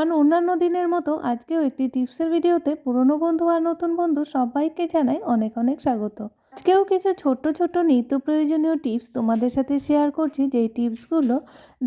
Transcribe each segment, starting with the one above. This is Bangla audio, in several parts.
এভরিওয়ান অন্যান্য দিনের মতো আজকেও একটি টিপসের ভিডিওতে পুরনো বন্ধু আর নতুন বন্ধু সবাইকে জানাই অনেক অনেক স্বাগত। আজকেও কিছু ছোট্ট ছোট্ট নিত্য প্রয়োজনীয় টিপস তোমাদের সাথে শেয়ার করছি। যেই টিপসগুলো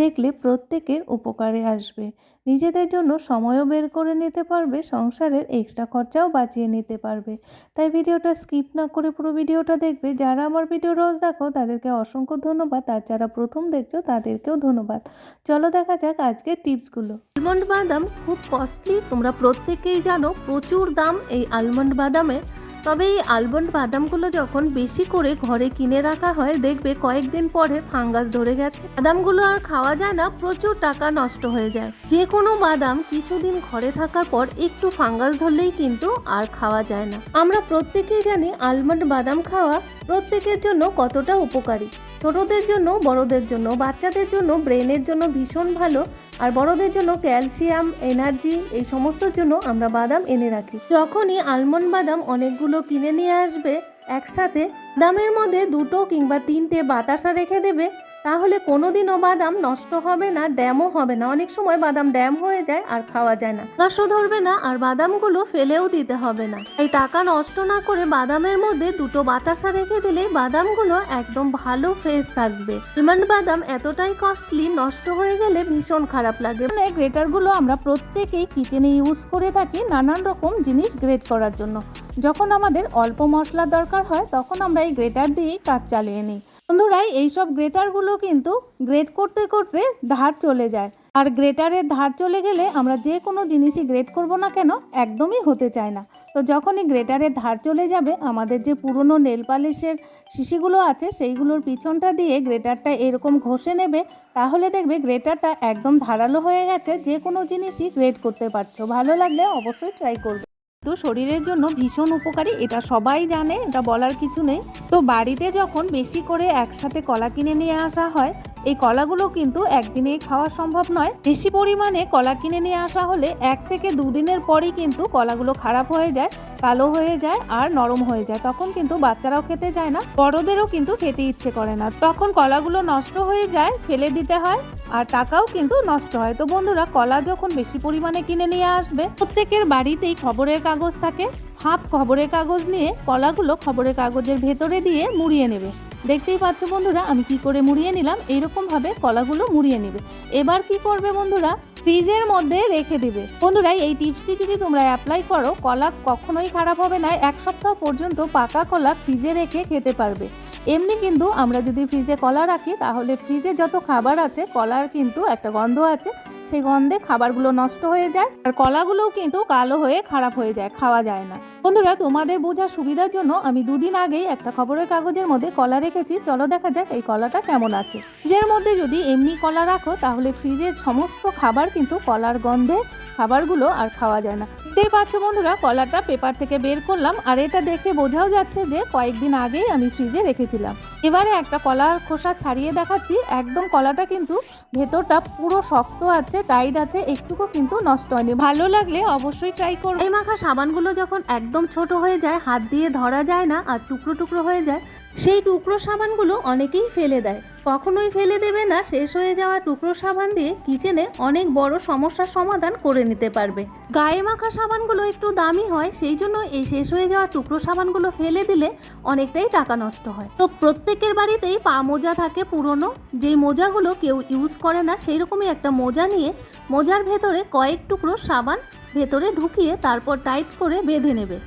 দেখলে প্রত্যেকের উপকারে আসবে। নিজেদের জন্য সময়ও বের করে নিতে পারবে, সংসারের এক্সট্রা খরচাও বাঁচিয়ে নিতে পারবে। তাই ভিডিওটা স্কিপ না করে পুরো ভিডিওটা দেখবে। যারা আমার ভিডিও রোজ দেখো, তাদেরকে অসংখ্য ধন্যবাদ। আর যারা প্রথম দেখছ, তাদেরকেও ধন্যবাদ। চলো দেখা যাক আজকের টিপসগুলো। আলমন্ড বাদাম খুব কস্টলি তোমরা প্রত্যেকেই জানো প্রচুর দাম এই আলমন্ড বাদামে তবে এই আলমন্ড বাদামগুলো যখন বেশি করে ঘরে কিনে রাখা হয়, দেখবে কয়েকদিন পরে ফাঙ্গাস ধরে গেছে। বাদামগুলো আর খাওয়া যায় না, প্রচুর টাকা নষ্ট হয়ে যায়। যে কোনো বাদাম কিছুদিন ঘরে থাকার পর একটু ফাঙ্গাস ধরলেই কিন্তু আর খাওয়া যায় না। আমরা প্রত্যেকেই জানি আলমন্ড বাদাম খাওয়া প্রত্যেকের জন্য কতটা উপকারী। ছোটদের জন্য, বড়দের জন্য, বাচ্চাদের জন্য, ব্রেনের জন্য ভীষণ ভালো। আর বড়দের জন্য ক্যালসিয়াম, এনার্জি, এই সমস্তর জন্য আমরা বাদাম এনে রাখি। যখনই আলমন্ড বাদাম অনেকগুলো কিনে নিয়ে আসবে, একসাথে দামের মধ্যে দুটো কিংবা তিনটে বাতাসা রেখে দেবে তাহলে কোনোদিনও বাদাম নষ্ট হবে না ড্যামও হবে না। অনেক সময় বাদাম ড্যাম হয়ে যায় আর খাওয়া যায় না। গাছও ধরবে না আর বাদামগুলো ফেলেও দিতে হবে না। এই টাকা নষ্ট না করে বাদামের মধ্যে দুটো বাতাসা রেখে দিলেই বাদামগুলো একদম ভালো ফ্রেশ থাকবে। আলমন্ড বাদাম এতটাই কস্টলি নষ্ট হয়ে গেলে ভীষণ খারাপ লাগে। এখানে গ্রেটারগুলো আমরা প্রত্যেকেই কিচেনে ইউজ করে থাকি নানান রকম জিনিস গ্রেট করার জন্য। যখন আমাদের অল্প মশলা দরকার হয় তখন আমরা এই গ্রেটার দিয়েই কাজ চালিয়ে নিই। বন্ধুরা এইসব গ্রেটারগুলো কিন্তু গ্রেট করতে করতে ধার চলে যায়। আর গ্রেটারের ধার চলে গেলে আমরা যে কোনো জিনিসই গ্রেট করব না কেন একদমই হতে চায় না। তো যখনই গ্রেটারের ধার চলে যাবে, আমাদের যে পুরনো নেল পালিশের শিশিগুলো আছে, সেইগুলোর পিছনটা দিয়ে গ্রেটারটা এরকম ঘষে নেবে, তাহলে দেখবে গ্রেটারটা একদম ধারালো হয়ে গেছে, যে কোনো জিনিসই গ্রেট করতে পারছ। ভালো লাগলে অবশ্যই ট্রাই করবে। তো শরীরের জন্য ভীষণ উপকারী, এটা সবাই জানে, এটা বলার কিছু নেই। তো বাড়িতে যখন বেশি করে একসাথে কলা কিনে নিয়ে আসা হয়, এই কলাগুলো কিন্তু একদিনেই খাওয়া সম্ভব নয়। বেশি পরিমাণে কলা কিনে নিয়ে আসা হলে এক থেকে দুদিনের পরই কিন্তু কলাগুলো খারাপ হয়ে যায়। কালো হয়ে যায় আর নরম হয়ে যায়, তখন কিন্তু বাচ্চারাও খেতে যায় না, বড়দেরও কিন্তু খেতে ইচ্ছে করে না। তখন কলাগুলো নষ্ট হয়ে যায়, ফেলে দিতে হয় আর টাকাও কিন্তু নষ্ট হয়। তো বন্ধুরা, কলা যখন বেশি পরিমাণে কিনে নিয়ে আসবে, প্রত্যেকের বাড়িতেই খবরের কাগজ থাকে। হাফ খবরের কাগজ নিয়ে কলাগুলো খবরের কাগজের ভেতরে দিয়ে মুড়িয়ে নেবে। দেখতেই পাচ্ছ বন্ধুরা, আমি কি করে মুড়িয়ে নিলাম? এইরকম ভাবে কলাগুলো মুড়িয়ে নেবে। এবার কি করবে বন্ধুরা ফ্রিজের মধ্যে রেখে দিবে। বন্ধুরা, এই টিপসটি যদি তোমরা অ্যাপ্লাই করো, কলা কখনোই খারাপ হবে না, এক সপ্তাহ পর্যন্ত পাকা কলা ফ্রিজে রেখে খেতে পারবে। এমনি কিন্তু আমরা যদি ফ্রিজে কলা রাখি, তাহলে ফ্রিজে যত খাবার আছে, কলার কিন্তু একটা গন্ধ আছে সেই গন্ধে খাবারগুলো নষ্ট হয়ে যায়। আর কলাগুলোও কিন্তু কালো হয়ে খারাপ হয়ে যায়, খাওয়া যায় না। বন্ধুরা, তোমাদের বোঝার সুবিধার জন্য আমি দুদিন আগেই একটা খবরের কাগজের মধ্যে কলা রেখেছি। চলো দেখা যাক এই কলাটা কেমন আছে। যার মধ্যে যদি এমনি কলা রাখো, তাহলে ফ্রিজের সমস্ত খাবার কিন্তু কলার গন্ধে খাবারগুলো আর খাওয়া যায় না। দেখতেই পাচ্ছ বন্ধুরা কলাটা পেপার থেকে বের করলাম আর এটা দেখে বোঝাও যাচ্ছে যে কয়েকদিন আগেই আমি ফ্রিজে রেখেছিলাম। এবারে একটা কলার খোসা ছাড়িয়ে দেখাচ্ছি। একদম কলাটা কিন্তু ভেতরটা পুরো শক্ত আছে, টাইট আছে, একটুকু কিন্তু নষ্ট হয়নি। ভালো লাগলে অবশ্যই ট্রাই করবে এই মাখা সাবানগুলো যখন একদম ছোট হয়ে যায়, হাত দিয়ে ধরা যায় না আর টুকরো টুকরো হয়ে যায় সেই টুকরো সাবানগুলো অনেকেই ফেলে দেয়। কখনোই ফেলে দেবে না, শেষ হয়ে যাওয়া টুকরো সাবান দিয়ে কিচেনে অনেক বড় সমস্যার সমাধান করে নিতে পারবে। গায়ে মাখা সাবানগুলো একটু দামি হয়, সেই জন্য এই শেষ হয়ে যাওয়া টুকরো সাবানগুলো ফেলে দিলে অনেকটাই টাকা নষ্ট হয়। তো প্রত্যেকের বাড়িতেই পা মোজা থাকে পুরনো, যেই মোজাগুলো কেউ ইউজ করে না সেই রকমই একটা মোজা নিয়ে মোজার ভেতরে কয়েক টুকরো সাবান ভেতরে ঢুকিয়ে তারপর টাইট করে বেঁধে নেবে।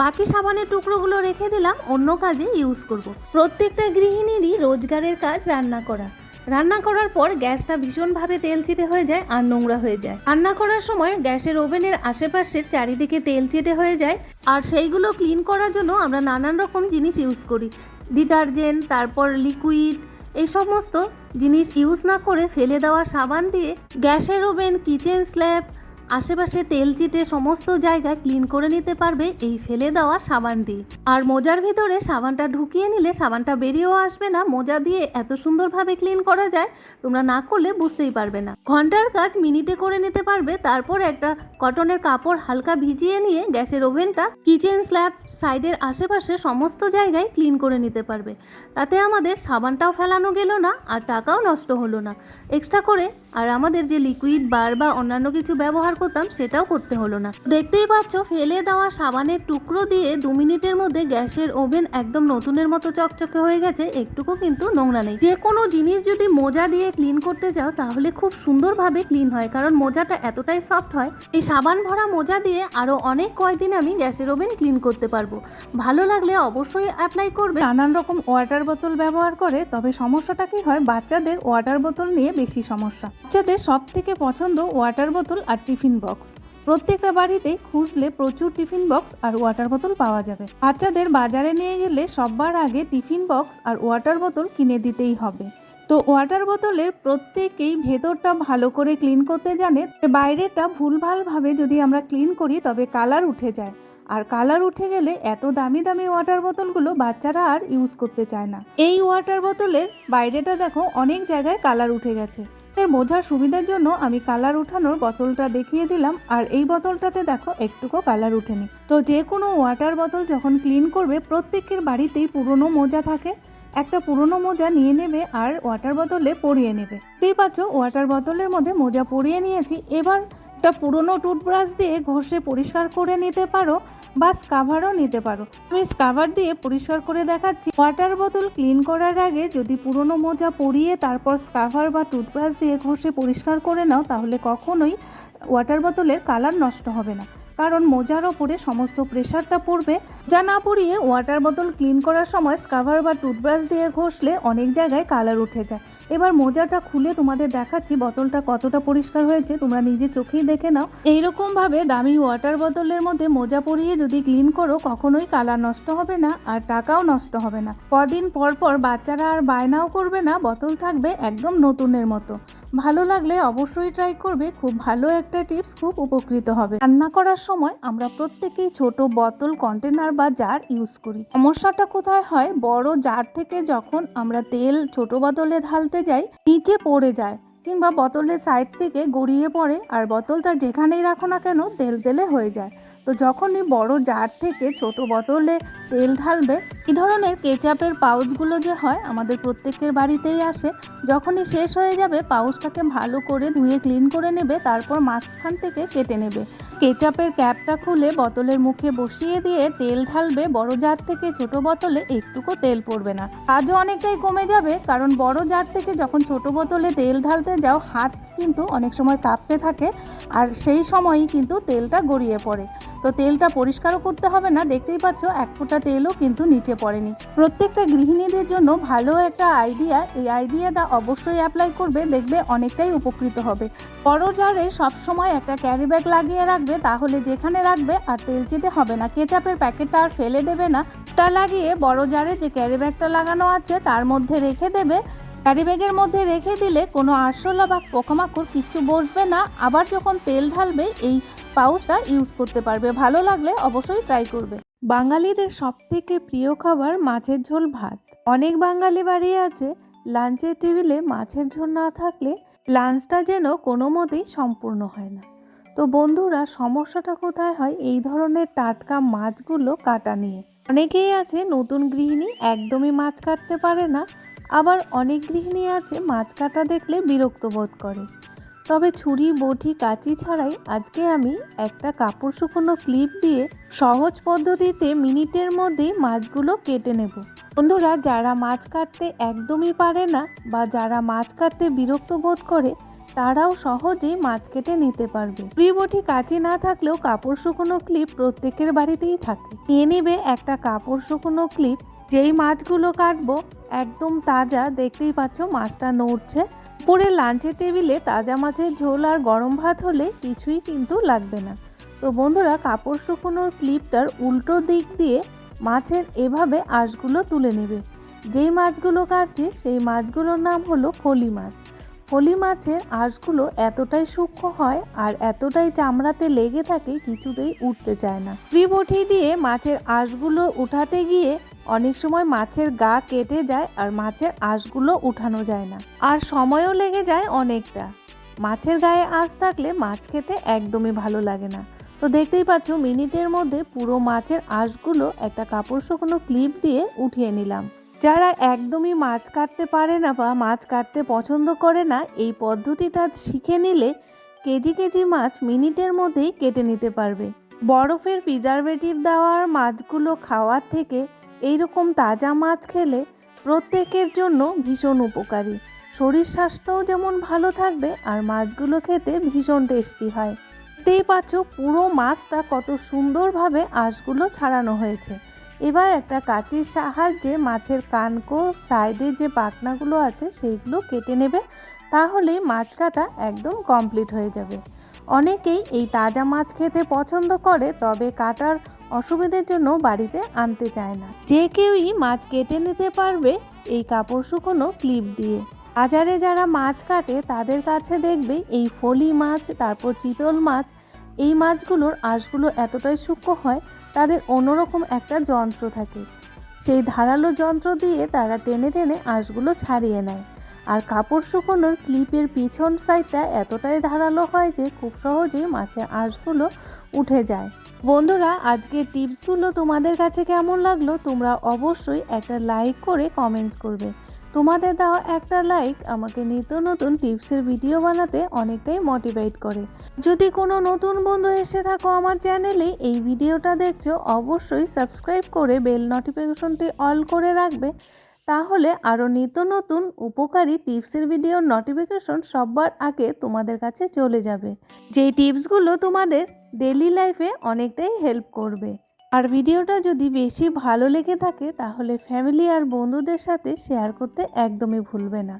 বাকি সাবানের টুকরোগুলো রেখে দিলাম, অন্য কাজে ইউজ করব। প্রত্যেকটা গৃহিণীরই রোজগারের কাজ রান্না করা। রান্না করার পর গ্যাসটা ভীষণভাবে তেলচিটে হয়ে যায় আর নোংরা হয়ে যায়। রান্না করার সময় গ্যাসের ওভেনের আশেপাশের চারিদিকে তেলচিটে হয়ে যায় আর সেইগুলো ক্লিন করার জন্য আমরা নানান রকম জিনিস ইউজ করি। ডিটারজেন্ট, তারপর লিকুইড এই সমস্ত জিনিস ইউজ না করে ফেলে দেওয়া সাবান দিয়ে গ্যাসের ওভেন কিচেন স্ল্যাব আশেপাশে তেল চিটে সমস্ত জায়গা ক্লিন করে নিতে পারবে এই ফেলে দেওয়া সাবান দিয়ে। আর মোজার ভিতরে সাবানটা ঢুকিয়ে নিলে সাবানটা বেরিয়েও আসবে না, মোজা দিয়ে এত সুন্দরভাবে ক্লিন করা যায়, তোমরা না করলে বুঝতেই পারবে না। ঘণ্টার কাজ মিনিটে করে নিতে পারবে, তারপর একটা কটনের কাপড় হালকা ভিজিয়ে নিয়ে গ্যাসের ওভেনটা, কিচেন স্ল্যাব, সাইডের আশেপাশে সমস্ত জায়গায় ক্লিন করে নিতে পারবে। তাতে আমাদের সাবানটাও ফেলানো গেল না, আর টাকাও নষ্ট হলো না। এক্সট্রা করে, আর আমাদের যে লিকুইড, বার বা অন্যান্য কিছু ব্যবহার করতাম সেটাও করতে হলো না। দেখতেই পাচ্ছ, ফেলে দেওয়া সাবানের টুকরো দিয়ে দু মিনিটের মধ্যে গ্যাসের ওভেন একদম নতুনের মতো চকচকে হয়ে গেছে, একটুকু কিন্তু নোংরা নেই। যে কোনো জিনিস যদি মোজা দিয়ে ক্লিন করতে যাও তাহলে খুব সুন্দরভাবে ক্লিন হয়, কারণ মোজাটা এতটাই সফট হয়। এই সাবান ভরা মোজা দিয়ে আরও অনেক কয়দিন আমি গ্যাসের ওভেন ক্লিন করতে পারব। ভালো লাগলে অবশ্যই অ্যাপ্লাই করবে। নানান রকম ওয়াটার বোতল ব্যবহার করে, তবে সমস্যাটা কি হয়? বাচ্চাদের ওয়াটার বোতল নিয়ে বেশি সমস্যা। বাচ্চাদের সব থেকে পছন্দ ওয়াটার বোতল আর টিফিন বক্স। প্রত্যেকটা বাড়িতে খুঁজলে প্রচুর টিফিন বক্স আর ওয়াটার বোতল পাওয়া যাবে। বাচ্চাদের বাজারে নিয়ে গেলে সববার আগে টিফিন বক্স আর ওয়াটার বোতল কিনে দিতেই হবে। তো ওয়াটার বোতলের প্রত্যেকেই ভেতরটা ভালো করে ক্লিন করতে জানে বাইরেটা ভুলভালভাবে যদি আমরা ক্লিন করি তবে কালার উঠে যায়। আর কালার উঠে গেলে এত দামি দামি ওয়াটার বোতলগুলো বাচ্চারা আর ইউজ করতে চায় না। এই ওয়াটার বোতলের বাইরেটা দেখো অনেক জায়গায় কালার উঠে গেছে। এর বোঝার সুবিধার জন্য আমি কালার উঠানোর বোতলটা দেখিয়ে দিলাম আর এই বোতলটাতে দেখো একটুকু কালার উঠেনি। তো যে কোনো ওয়াটার বোতল যখন ক্লিন করবে প্রত্যেকের বাড়িতেই পুরনো মোজা থাকে। একটা পুরনো মোজা নিয়ে নেবে আর ওয়াটার বোতলে পরিয়ে নেবে। দেখতেই পাচ্ছ ওয়াটার বোতলের মধ্যে মোজা পরিয়ে নিয়েছি। এবার একটা পুরনো টুথব্রাশ দিয়ে ঘষে পরিষ্কার করে নিতে পারো বা স্কাভারও নিতে পারো। আমি স্কাভার দিয়ে পরিষ্কার করে দেখাচ্ছি। ওয়াটার বোতল ক্লিন করার আগে যদি পুরনো মোজা পরিয়ে তারপর স্কাভার বা টুথব্রাশ দিয়ে ঘষে পরিষ্কার করে নাও, তাহলে কখনোই ওয়াটার বোতলের কালার নষ্ট হবে না। কারণ মোজার ওপরে সমস্ত প্রেশারটা পড়বে। যা না পরিয়ে ওয়াটার বোতল ক্লিন করার সময় স্কাভার বা টুথব্রাশ দিয়ে ঘষলে অনেক জায়গায় কালার উঠে যায়। এবার মোজাটা খুলে তোমাদের দেখাচ্ছি, বোতলটা কতটা পরিষ্কার হয়েছে, তোমরা নিজে চোখেই দেখে নাও। এইরকম ভাবে দামি ওয়াটার বোতলের মধ্যে মোজা পরিয়ে যদি ক্লিন করো, কখনোই কালার নষ্ট হবে না আর টাকাও নষ্ট হবে না। কদিন পর পর বাচ্চারা আর বায়নাও করবে না, বোতল থাকবে একদম নতুনের মতো। ভালো লাগলে অবশ্যই ট্রাই করবে, খুব ভালো একটা টিপস খুব উপকৃত হবে। রান্না করার সময় আমরা প্রত্যেকেই ছোট বোতল কন্টেনার বা জার ইউজ করি। সমস্যাটা কোথায় হয়? বড় জার থেকে যখন আমরা তেল ছোট বোতলে ঢালতে যাই নিচে পড়ে যায় কিংবা বোতলের সাইড থেকে গড়িয়ে পড়ে আর বোতলটা যেখানেই রাখো না কেন তেল তেলে হয়ে যায়। তো যখনই বড় জার থেকে ছোট বোতলে তেল ঢালবে এই ধরনের কেচাপের পাউচগুলো যে হয় আমাদের প্রত্যেকের বাড়িতেই আসে। যখনই শেষ হয়ে যাবে পাউচটাকে ভালো করে ধুয়ে ক্লিন করে নেবে, তারপর মাঝখান থেকে কেটে নেবে। কেচাপের ক্যাপটা খুলে বোতলের মুখে বসিয়ে দিয়ে তেল ঢালবে বড় জার থেকে ছোট বোতলে একটুকু তেল পড়বে না। আজও অনেকটাই কমে যাবে, কারণ বড় জার থেকে যখন ছোট বোতলে তেল ঢালতে যাও, হাত কিন্তু অনেক সময় কাঁপতে থাকে। আর সেই সময়ই কিন্তু তেলটা গড়িয়ে পড়ে। তো তেলটা পরিষ্কারও করতে হবে না, দেখতেই পাচ্ছ এক ফোঁটা তেলও কিন্তু নিচে পড়েনি। প্রত্যেকটা গৃহিণীদের জন্য ভালো একটা আইডিয়া এই আইডিয়াটা অবশ্যই অ্যাপ্লাই করবে, দেখবে অনেকটাই উপকৃত হবে। বড় জারে সবসময় একটা ক্যারি ব্যাগ লাগিয়ে রাখবে, তাহলে যেখানে রাখবে আর তেল চেটে হবে না। কেচাপের প্যাকেটটা আর ফেলে দেবে না। তা লাগিয়ে বড় জারে যে ক্যারি ব্যাগটা লাগানো আছে, তার মধ্যে রেখে দেবে ক্যারি ব্যাগের মধ্যে রেখে দিলে কোনো আরশোলা বা পোকামাকড় কিচ্ছু বসবে না। আবার যখন তেল ঢালবে, এই পাউচটা ইউজ করতে পারবে। ভালো লাগলে অবশ্যই ট্রাই করবে। বাঙালিদের সব থেকে প্রিয় খাবার মাছের ঝোল ভাত। অনেক বাঙালি বাড়ি আছে, লাঞ্চের টেবিলে মাছের ঝোল না থাকলে লাঞ্চটা যেন কোনো মতেই সম্পূর্ণ হয় না। তো বন্ধুরা, সমস্যাটা কোথায় হয়? এই ধরনের টাটকা মাছগুলো কাটা নিয়ে। অনেকেই আছে নতুন গৃহিণী, একদমই মাছ কাটতে পারে না। আবার অনেক গৃহিণী আছে মাছ কাটা দেখলে বিরক্ত বোধ করে। তবে ছুরি, বটি, কাঁচি ছাড়াই আজকে আমি একটা কাপড় শুকনো ক্লিপ দিয়ে সহজ পদ্ধতিতে মিনিটের মধ্যেই মাছগুলো কেটে নেব। বন্ধুরা, যারা মাছ কাটতে একদমই পারে না বা যারা মাছ কাটতে বিরক্ত বোধ করে, তারাও সহজেই মাছ কেটে নিতে পারবে। বটি, কাঁচি না থাকলেও কাপড় শুকনো ক্লিপ প্রত্যেকের বাড়িতেই থাকে। নিয়ে নেবে একটা কাপড় শুকনো ক্লিপ যেই মাছগুলো কাটবো একদম তাজা, দেখতেই পাচ্ছ মাছটা নড়ছে। পরে লাঞ্চের টেবিলে তাজা মাছের ঝোল আর গরম ভাত হলে কিছুই কিন্তু লাগবে না। তো বন্ধুরা, কাপড় শুকোনোর ক্লিপটার উল্টো দিক দিয়ে মাছের এভাবে আঁশগুলো তুলে নেবে। যেই মাছগুলো কাটছি, সেই মাছগুলোর নাম হলো ফলি মাছ। ফলি মাছের আঁশগুলো এতটাই সূক্ষ্ম হয় আর এতটাই চামড়াতে লেগে থাকে, কিছুতেই উঠতে চায় না। প্রিবঠি দিয়ে মাছের আঁশগুলো উঠাতে গিয়ে অনেক সময় মাছের গা কেটে যায় আর মাছের আঁশগুলো উঠানো যায় না। আর সময়ও লেগে যায় অনেকটা। মাছের গায়ে আঁশ থাকলে মাছ খেতে একদমই ভালো লাগে না। তো দেখতেই পাচ্ছ, মিনিটের মধ্যে পুরো মাছের আঁশগুলো একটা কাপড় শুকনো ক্লিপ দিয়ে উঠিয়ে নিলাম। যারা একদমই মাছ কাটতে পারে না বা মাছ কাটতে পছন্দ করে না, এই পদ্ধতিটা শিখে নিলে কেজি কেজি মাছ মিনিটের মধ্যেই কেটে নিতে পারবে। বরফের প্রিজারভেটিভ দেওয়ার মাছগুলো খাওয়ার থেকে এইরকম তাজা মাছ খেলে প্রত্যেকের জন্য ভীষণ উপকারী। শরীর স্বাস্থ্যও যেমন ভালো থাকবে, আর মাছগুলো খেতে ভীষণ টেস্টি হয়। দেখতেই পাচ্ছ, পুরো মাছটা কত সুন্দরভাবে আঁশগুলো ছাড়ানো হয়েছে। এবার একটা কাঁচির সাহায্যে মাছের কানকো সাইডে যে পাখনাগুলো আছে, সেইগুলো কেটে নেবে, তাহলেই মাছ কাটা একদম কমপ্লিট হয়ে যাবে। অনেকেই এই তাজা মাছ খেতে পছন্দ করে, তবে কাটার অসুবিধের জন্য বাড়িতে আনতে চায় না। যে কেউই মাছ কেটে নিতে পারবে এই কাপড় শুকোনো ক্লিপ দিয়ে। বাজারে যারা মাছ কাটে তাদের কাছে দেখবে এই ফলি মাছ, তারপর চিতল মাছ, এই মাছগুলোর আঁশগুলো এতটাই সূক্ষ্ম হয়, তাদের অন্যরকম একটা যন্ত্র থাকে। সেই ধারালো যন্ত্র দিয়ে তারা টেনে টেনে আঁশগুলো ছাড়িয়ে নেয়। আর কাপড় শুকোনোর ক্লিপের পিছন সাইডটা এতটাই ধারালো হয় যে খুব সহজেই মাছের আঁশগুলো উঠে যায়। বন্ধুরা আজকের টিপসগুলো তোমাদের কাছে কেমন লাগল তোমরা অবশ্যই একটা লাইক করে কমেন্টস করবে। তোমাদের দেওয়া একটা লাইক আমাকে নিত্য নতুন টিপসের ভিডিও বানাতে অনেকটাই মোটিভেট করে। যদি কোনো নতুন বন্ধু এসে থাকো আমার চ্যানেলে, এই ভিডিওটা দেখছ, অবশ্যই সাবস্ক্রাইব করে বেল নোটিফিকেশনটি অল করে রাখবে। তাহলে আরও নিত্য নতুন উপকারী টিপসের ভিডিওর নোটিফিকেশন সবার আগে তোমাদের কাছে চলে যাবে। যেই টিপসগুলো তোমাদের ডেলি লাইফে অনেকটাই হেল্প করবে। আর ভিডিওটা যদি বেশি ভালো লেগে থাকে, তাহলে ফ্যামিলি আর বন্ধুদের সাথে শেয়ার করতে একদমই ভুলবে না।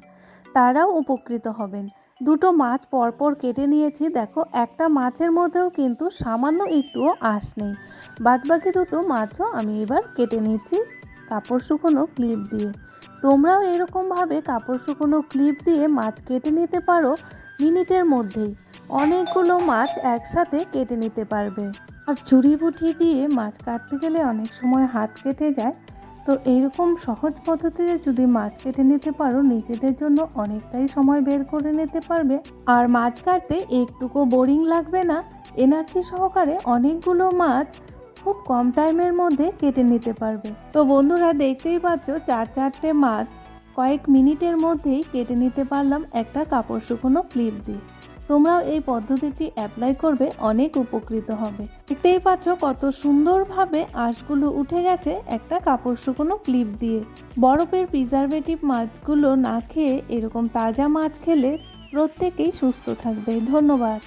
তারাও উপকৃত হবেন। দুটো মাছ পরপর কেটে নিয়েছি। দেখো, একটা মাছের মধ্যেও কিন্তু সামান্য একটুও আঁশ নেই। বাদবাকি দুটো মাছও আমি এবার কেটে নিচ্ছি কাপড় শুকোনো ক্লিপ দিয়ে। তোমরাও এরকমভাবে কাপড় শুকোনো ক্লিপ দিয়ে মাছ কেটে নিতে পারো মিনিটের মধ্যেই। অনেকগুলো মাছ একসাথে কেটে নিতে পারবে। আর চুরি বুটি দিয়ে মাছ কাটতে গেলে অনেক সময় হাত কেটে যায়। তো এইরকম সহজ পদ্ধতিতে যদি মাছ কেটে নিতে পারো, নিজেদের জন্য অনেকটাই সময় বের করে নিতে পারবে। আর মাছ কাটতে একটুকু বোরিং লাগবে না। এনার্জি সহকারে অনেকগুলো মাছ খুব কম টাইমের মধ্যে কেটে নিতে পারবে। তো বন্ধুরা, দেখতেই পাচ্ছ, চার চারটে মাছ কয়েক মিনিটের মধ্যেই কেটে নিতে পারলাম একটা কাপড় শুকনো ক্লিপ দিয়ে। তোমরাও এই পদ্ধতিটি অ্যাপ্লাই করবে, অনেক উপকৃত হবে। দেখতেই পাচ্ছ কত সুন্দরভাবে আঁশগুলো উঠে গেছে একটা কাপড় শুকনো ক্লিপ দিয়ে। বরফের প্রিজারভেটিভ মাছগুলো না খেয়ে এরকম তাজা মাছ খেলে প্রত্যেকেই সুস্থ থাকবে। ধন্যবাদ।